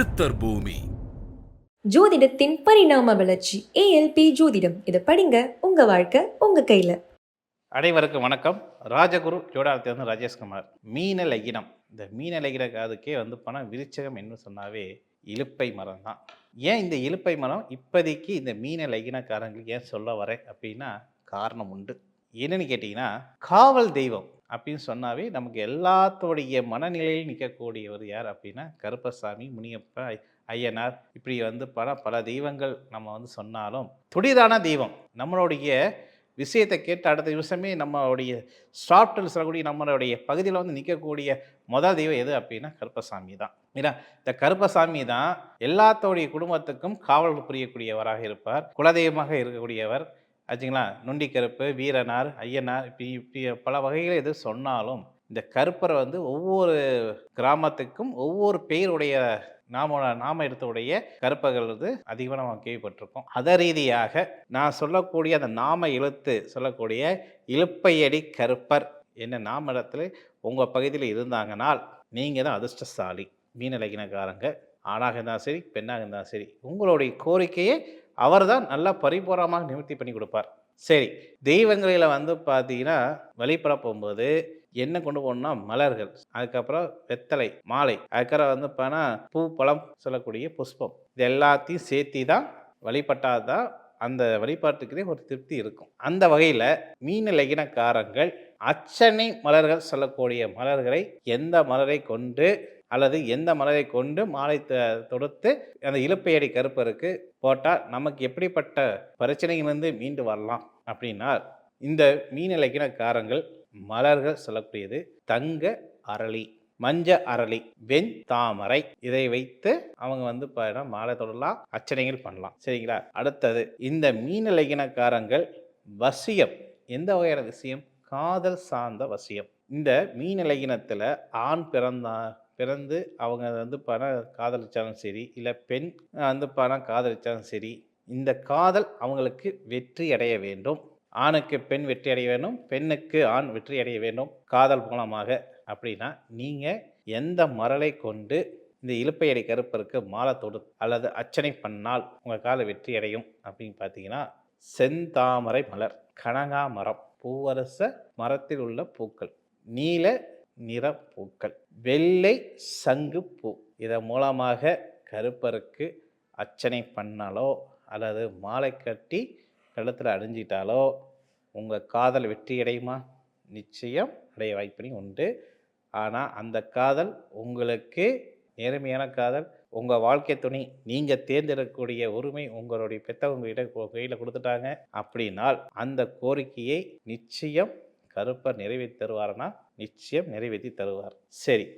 சித்தர் பூமி. ஜோதிடத்தின் பரிணாம வளர்ச்சி ஏஎல்பி ஜோதிடம். இதை படிங்க உங்க வாழ்க்கை உங்க கையில. அனைவருக்கும் வணக்கம். ராஜகுரு ஜோடார்த்தி ராஜேஷ்குமார் மீன லகினம் இந்த மீன லகின அதுக்கே வந்து பணம் விருச்சகம் என்று சொன்னாவே இலுப்பை மரம் தான். ஏன் இந்த இலுப்பை மரம்? இப்போதைக்கு இந்த மீன லகினக்காரங்களுக்கு ஏன் சொல்ல வரேன் அப்படின்னா காரணம் உண்டு. என்னன்னு கேட்டிங்கன்னா காவல் தெய்வம். அப்படின்னு சொன்னாவே நமக்கு எல்லாத்தோடைய மனநிலையில் நிற்கக்கூடியவர் யார் அப்படின்னா கருப்பசாமி முனியப்ப ஐயனார். இப்படி வந்து பல பல தெய்வங்கள் நம்ம வந்து சொன்னாலும் துடிதான தெய்வம். நம்மளுடைய விஷயத்தை கேட்டு அடுத்த நிமிஷமே நம்மளுடைய சாஃப்ட்வேர் சொல்லக்கூடிய நம்மளுடைய பகுதியில் வந்து நிற்கக்கூடிய முதல் தெய்வம் எது அப்படின்னா கருப்பசாமி தான். ஏன்னா இந்த கருப்பசாமி தான் எல்லாத்தோடைய குடும்பத்துக்கும் காவல் புரியக்கூடியவராக இருப்பார் குலதெய்வமாக இருக்கக்கூடியவர். ஆச்சுங்களா? நுண்டி கருப்பு வீரனார் ஐயனார் இப்படி இப்படி பல வகைகள் எது சொன்னாலும் இந்த கருப்பரை வந்து ஒவ்வொரு கிராமத்துக்கும் ஒவ்வொரு பெயருடைய நாம நாம எடுத்தவுடைய கருப்பர்கள் வந்து அதிகமாக நம்ம கேள்விப்பட்டிருக்கோம் அத ரீதியாக நான் சொல்லக்கூடிய அந்த நாம எழுத்து சொல்லக்கூடிய இழுப்பையடி கருப்பர் என்ன நாம இடத்துல உங்கள் பகுதியில் இருந்தாங்கனால் நீங்கள் தான் அதிர்ஷ்டசாலி. மீனலகினக்காரங்க ஆணாக இருந்தாலும் சரி பெண்ணாக இருந்தாலும் சரி உங்களுடைய கோரிக்கையை அவர் தான் நல்லா பரிபூரமாக நிவர்த்தி பண்ணி கொடுப்பார். சரி தெய்வங்களில் வந்து பார்த்தீங்கன்னா வழிபட போகும்போது என்ன கொண்டு போகணும்னா மலர்கள் அதுக்கப்புறம் வெத்தலை மாலை அதுக்கப்புறம் வந்து பார்த்தா பூ பழம் சொல்லக்கூடிய புஷ்பம். இது எல்லாத்தையும் சேர்த்தி தான் வழிபட்டாதான் அந்த வழிபாட்டுக்குனே ஒரு திருப்தி இருக்கும். அந்த வகையில் மீன லகினக்காரங்கள் அச்சனை மலர்கள் சொல்லக்கூடிய மலர்களை எந்த மலரை கொண்டு அல்லது எந்த மலரை கொண்டு மாலை தொடுத்து அந்த இழுப்பையடி கருப்பருக்கு போட்டால் நமக்கு எப்படிப்பட்ட பிரச்சனையிலிருந்து மீண்டு வரலாம் அப்படின்னா இந்த மீன லக்கினக்காரங்கள் மலர்கள் சொல்லக்கூடியது. தங்க அரளி மஞ்ச அரளி வெண் தாமரை இதை வைத்து அவங்க வந்து மாலை தொடரலாம் அர்ச்சனைகள் பண்ணலாம். சரிங்களா? அடுத்தது இந்த மீன் இலக்கினக்காரங்கள் வசியம். எந்த வகையான விஷயம் காதல் சார்ந்த வசியம். இந்த மீன் இலக்கினத்தில் ஆண் பிறந்தா பிறந்து அவங்க வந்து பணம் காதலிச்சாலும் சரி இல்லை பெண் வந்து பணம் காதலிச்சாலும் சரி இந்த காதல் அவங்களுக்கு வெற்றி அடைய வேண்டும். ஆணுக்கு பெண் வெற்றி அடைய வேண்டும் பெண்ணுக்கு ஆண் வெற்றி அடைய வேண்டும் காதல் மூலமாக. அப்படின்னா நீங்கள் எந்த மரலை கொண்டு இந்த இழுப்பையடை கருப்பருக்கு மாலை தொடு அல்லது அர்ச்சனை பண்ணால் உங்கள் காலை வெற்றி அடையும் அப்படின்னு பார்த்தீங்கன்னா செந்தாமரை மலர் கனகா மரம் பூவரச மரத்தில் உள்ள பூக்கள் நீல நிற பூக்கள் வெள்ளை சங்கு பூ. இதன் மூலமாக கருப்பருக்கு அர்ச்சனை பண்ணாலோ அல்லது மாலை கட்டி கழுத்தில் அணிஞ்சிட்டாலோ உங்கள் காதல் வெற்றி அடையுமா? நிச்சயம் அடைய வாய்ப்பினை உண்டு. ஆனால் அந்த காதல் உங்களுக்கு நேர்மையான காதல். உங்கள் வாழ்க்கை துணை நீங்கள் தேர்ந்தெடுக்கக்கூடிய உரிமை உங்களுடைய பெற்றவங்க கையில் கொடுத்துட்டாங்க அப்படின்னால் அந்த கோரிக்கையை நிச்சயம் கருப்பர் நிறைவேற்றி தருவார்னா நிச்சயம் நிறைவேற்றி தருவார். சரி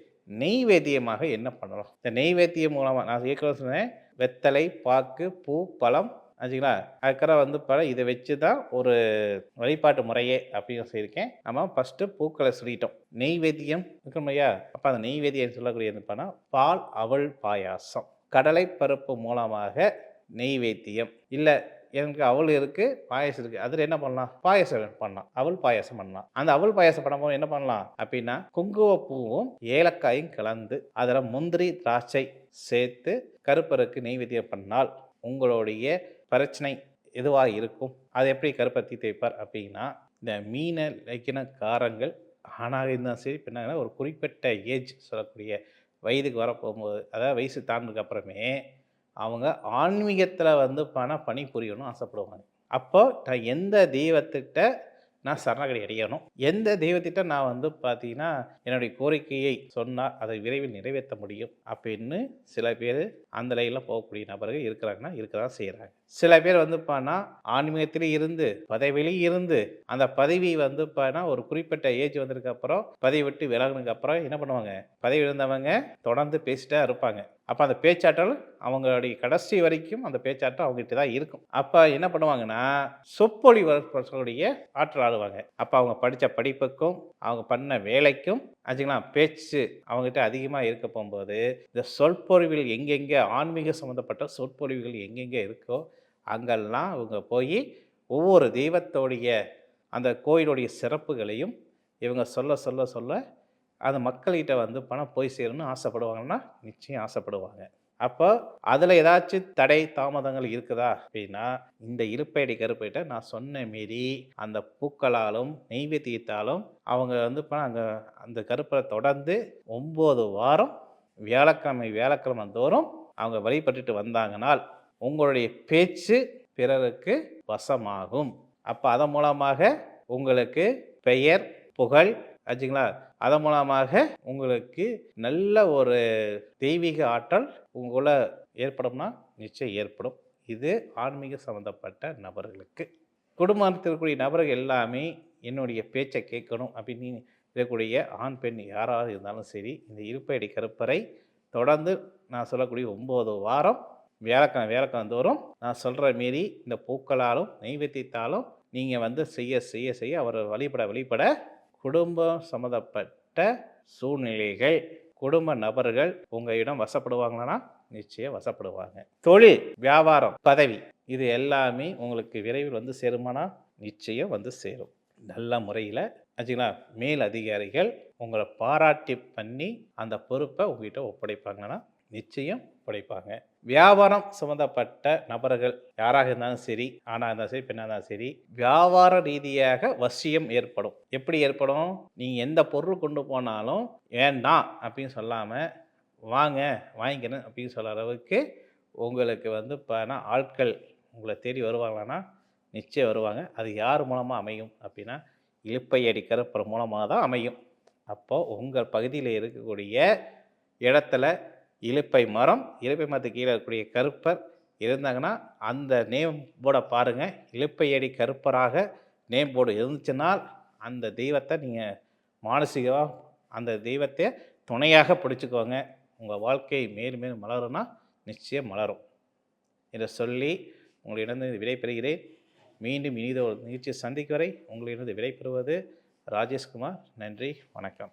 நெய்வேத்தியமாக என்ன பண்ணலாம் இந்த நெய்வேத்தியம் மூலமாக நான் ஏற்கனவே சொன்னேன் வெத்தலை பாக்கு பூ பழம் ஆச்சுங்களா? அதுக்கப்புறம் வந்து பழம் இதை வச்சு தான் ஒரு வழிபாட்டு முறையே அப்படின்னு சொல்லியிருக்கேன். நம்ம ஃபஸ்ட்டு பூக்களை சொல்லிட்டோம் நெய்வேத்தியம் இருக்கணும் அப்போ அந்த நெய்வேத்தியம் சொல்லக்கூடிய என்னப்பானா பால் அவள் பாயாசம். கடலை பருப்பு மூலமாக நெய்வேத்தியம். இல்லை எனக்கு அவள் இருக்குது பாயசம் இருக்குது அதில் என்ன பண்ணலாம்? பாயசம் பண்ணலாம். அவள் பாயசம் பண்ணலாம். அந்த அவள் பாயசம் பண்ணும்போது என்ன பண்ணலாம்? அப்படின்னா குங்குமப்பூவும் ஏலக்காயும் கலந்து அதில் முந்திரி திராட்சை சேர்த்து கருப்பருக்கு நெய்வேத்தியம் பண்ணால் உங்களுடைய பிரச்சனை எதுவாக இருக்கும்? அதை எப்படி கருப்பத்தி தேய்ப்பார் அப்படின்னா இந்த மீனை லைக்கின காரங்கள் ஆணாக இருந்தாலும் சரி பின்னாங்கன்னா ஒரு குறிப்பிட்ட ஏஜ் சொல்லக்கூடிய வயதுக்கு வர போகும்போது அதாவது வயசு தாண்டதுக்கப்புறமே அப்புறமே அவங்க ஆன்மீகத்தில் வந்து பண பணி புரியணும்னு ஆசைப்படுவாங்க. அப்போ நான் எந்த தெய்வத்திட்ட நான் சரணகடி அடையணும்? எந்த தெய்வத்திட்ட நான் வந்து பார்த்தீங்கன்னா என்னுடைய கோரிக்கையை சொன்னால் அதை விரைவில் நிறைவேற்ற முடியும் அப்படின்னு சில பேர் அந்த லைனில் போகக்கூடிய நபர்கள் இருக்கிறாங்கன்னா இருக்க தான் செய்கிறாங்க சில பேர் வந்து பார்த்தா ஆன்மீகத்திலே இருந்து பதவியிலே இருந்து அந்த பதவி வந்து பார்த்தா ஒரு குறிப்பிட்ட ஏஜ் வந்ததுக்கு அப்புறம் பதவி விட்டு விலகினதுக்கு அப்புறம் என்ன பண்ணுவாங்க? பதவி இருந்தவங்க தொடர்ந்து பேசிட்டே இருப்பாங்க. அப்போ அந்த பேச்சாற்றல் அவங்களுடைய கடைசி வரைக்கும் அந்த பேச்சாற்றல் அவங்ககிட்ட தான் இருக்கும். அப்போ என்ன பண்ணுவாங்கன்னா சொப்பொழி ஆற்றல் ஆடுவாங்க. அப்போ அவங்க படித்த படிப்புக்கும் அவங்க பண்ண வேலைக்கும் ஆச்சுங்களா பேச்சு அவங்ககிட்ட அதிகமாக இருக்க போகும்போது இந்த சொற்பொழிவில் எங்கெங்கே ஆன்மீக சம்மந்தப்பட்ட சொற்பொழிவுகள் எங்கெங்கே இருக்கோ அங்கெல்லாம் இவங்க போய் ஒவ்வொரு தெய்வத்தோடைய அந்த கோயிலுடைய சிறப்புகளையும் இவங்க சொல்ல சொல்ல சொல்ல அந்த மக்கள்கிட்ட வந்து பணம் போய் சேரணும்னு ஆசைப்படுவாங்கன்னா நிச்சயம் ஆசைப்படுவாங்க. அப்போ அதில் ஏதாச்சும் தடை தாமதங்கள் இருக்குதா அப்படின்னா இந்த இலுப்பையடி கருப்பைகிட்ட நான் சொன்ன மாரி அந்த பூக்களாலும் நெய்வேத்தியத்தாலும் அவங்க வந்து இப்போ அங்கே அந்த கருப்பை தொடர்ந்து ஒம்பது வாரம் வியாழக்கிழமை வியாழக்கிழமை தோறும் அவங்க வழிபட்டுட்டு வந்தாங்கனால் உங்களுடைய பேச்சு பிறருக்கு வசமாகும். அப்போ அதன் மூலமாக உங்களுக்கு பெயர் புகழ் ஆச்சுங்களா? அதன் மூலமாக உங்களுக்கு நல்ல ஒரு தெய்வீக ஆற்றல் உங்களை ஏற்படும்னா நிச்சயம் ஏற்படும். இது ஆன்மீக சம்மந்தப்பட்ட நபர்களுக்கு. குடும்பத்தில் இருக்கக்கூடிய நபர்கள் எல்லாமே என்னுடைய பேச்சை கேட்கணும் அப்படின்னு இருக்கக்கூடிய ஆண் பெண் யாராவது இருந்தாலும் சரி இந்த இருப்பையடி கருப்பறை தொடர்ந்து நான் சொல்லக்கூடிய ஒம்பது வாரம் வியாழக்கிழமை வியாழக்கிழமை தோறும் நான் சொல்கிற மாரி இந்த பூக்களாலும் நெய்வேத்தியத்தாலும் நீங்கள் வந்து செய்ய செய்ய செய்ய அவரை வழிபட வழிபட குடும்பம் சம்மந்தப்பட்ட சூழ்நிலைகள் குடும்ப நபர்கள் உங்களிடம் வசப்படுவாங்களான்னா நிச்சயம் வசப்படுவாங்க. தொழில் வியாபாரம் பதவி இது எல்லாமே உங்களுக்கு விரைவில் வந்து சேருமானா? நிச்சயம் வந்து சேரும். நல்ல முறையில் ஆச்சுங்களா? மேல் அதிகாரிகள் உங்களை பாராட்டி பண்ணி அந்த பொறுப்பை உங்ககிட்ட ஒப்படைப்பாங்கன்னா நிச்சயம் ஒப்படைப்பாங்க வியாபாரம் சம்மந்தப்பட்ட நபர்கள் யாராக இருந்தாலும் சரி ஆணாக இருந்தாலும் சரி பெண்ணாக இருந்தாலும் சரி வியாபார ரீதியாக வசியம் ஏற்படும். எப்படி ஏற்படும்? நீங்கள் எந்த பொருள் கொண்டு போனாலும் வேண்டாம் அப்படின்னு சொல்லாமல் வாங்க வாங்கிக்கணும் அப்படின்னு சொல்கிற அளவுக்கு உங்களுக்கு வந்து இப்போ ஆட்கள் உங்களை தேடி வருவாங்களான்னா நிச்சயம் வருவாங்க. அது யார் மூலமாக அமையும் அப்படின்னா இழுப்பை அடிக்கிற மூலமாக தான் அமையும். அப்போது உங்கள் பகுதியில் இருக்கக்கூடிய இடத்துல இலுப்பை மரம் இலுப்பை மரத்துக்கு கீழே இருக்கக்கூடிய கருப்பர் இருந்தாங்கன்னா அந்த நேம் போர்டை பாருங்கள் இலுப்பையடி கருப்பராக நேம் போர்டு இருந்துச்சுன்னா அந்த தெய்வத்தை நீங்கள் மானசீகமாக அந்த தெய்வத்தை துணையாக பிடிச்சிக்கோங்க. உங்கள் வாழ்க்கை மேலும் மேலும் மலரும்னா நிச்சயம் மலரும். என்று சொல்லி உங்களிடம் விடைபெறுகிறேன் மீண்டும் இனித ஒரு நிகழ்ச்சியை சந்திக்கும் வரை உங்களிடம் விடைபெறுவது ராஜேஷ்குமார். நன்றி வணக்கம்.